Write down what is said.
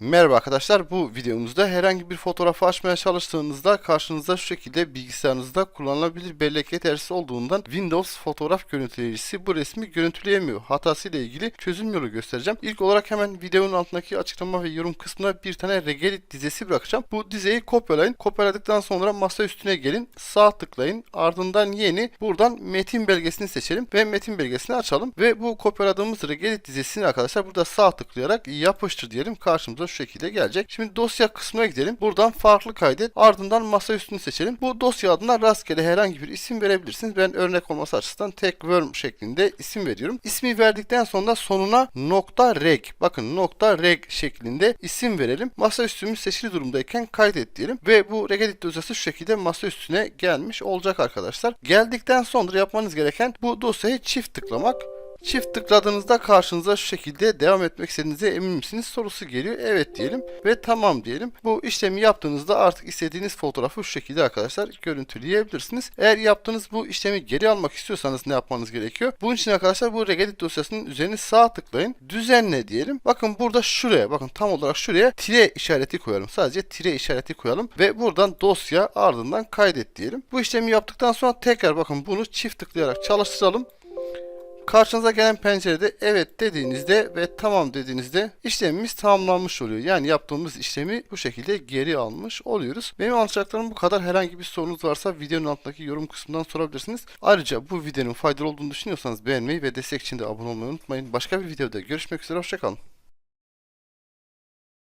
Merhaba arkadaşlar bu videomuzda herhangi bir fotoğrafı açmaya çalıştığınızda karşınıza şu şekilde bilgisayarınızda kullanılabilir bellek yetersiz olduğundan Windows fotoğraf görüntüleyicisi bu resmi görüntüleyemiyor. Hatası ile ilgili çözüm yolu göstereceğim. İlk olarak hemen videonun altındaki açıklama ve yorum kısmına bir tane regedit dizesi bırakacağım. Bu dizeyi kopyalayın. Kopyaladıktan sonra masa üstüne gelin. Sağ tıklayın. Ardından yeni buradan metin belgesini seçelim ve metin belgesini açalım. Ve bu kopyaladığımız regedit dizesini arkadaşlar burada sağ tıklayarak yapıştır diyelim. Karşımıza şu şekilde gelecek. Şimdi dosya kısmına gidelim. Buradan farklı kaydet. Ardından masa üstünü seçelim. Bu dosya adına rastgele herhangi bir isim verebilirsiniz. Ben örnek olması açısından tek worm şeklinde isim veriyorum. İsmi verdikten sonra sonuna nokta reg. Bakın nokta reg şeklinde isim verelim. Masa üstümüz seçili durumdayken kaydet diyelim. Ve bu regedit dosyası şu şekilde masa üstüne gelmiş olacak arkadaşlar. Geldikten sonra yapmanız gereken bu dosyayı çift tıklamak. Çift tıkladığınızda karşınıza şu şekilde devam etmek istediğinize emin misiniz sorusu geliyor. Evet diyelim ve tamam diyelim. Bu işlemi yaptığınızda artık istediğiniz fotoğrafı şu şekilde arkadaşlar görüntüleyebilirsiniz. Eğer yaptığınız bu işlemi geri almak istiyorsanız ne yapmanız gerekiyor? Bunun için arkadaşlar bu regedit dosyasının üzerine sağ tıklayın. Düzenle diyelim. Bakın burada şuraya bakın tam olarak şuraya tire işareti koyalım. Sadece tire işareti koyalım ve buradan dosya ardından kaydet diyelim. Bu işlemi yaptıktan sonra tekrar bakın bunu çift tıklayarak çalıştıralım. Karşınıza gelen pencerede evet dediğinizde ve tamam dediğinizde işlemimiz tamamlanmış oluyor. Yani yaptığımız işlemi bu şekilde geri almış oluyoruz. Benim anlatacaklarım bu kadar. Herhangi bir sorunuz varsa videonun altındaki yorum kısmından sorabilirsiniz. Ayrıca bu videonun faydalı olduğunu düşünüyorsanız beğenmeyi ve destek için de abone olmayı unutmayın. Başka bir videoda görüşmek üzere. Hoşçakalın.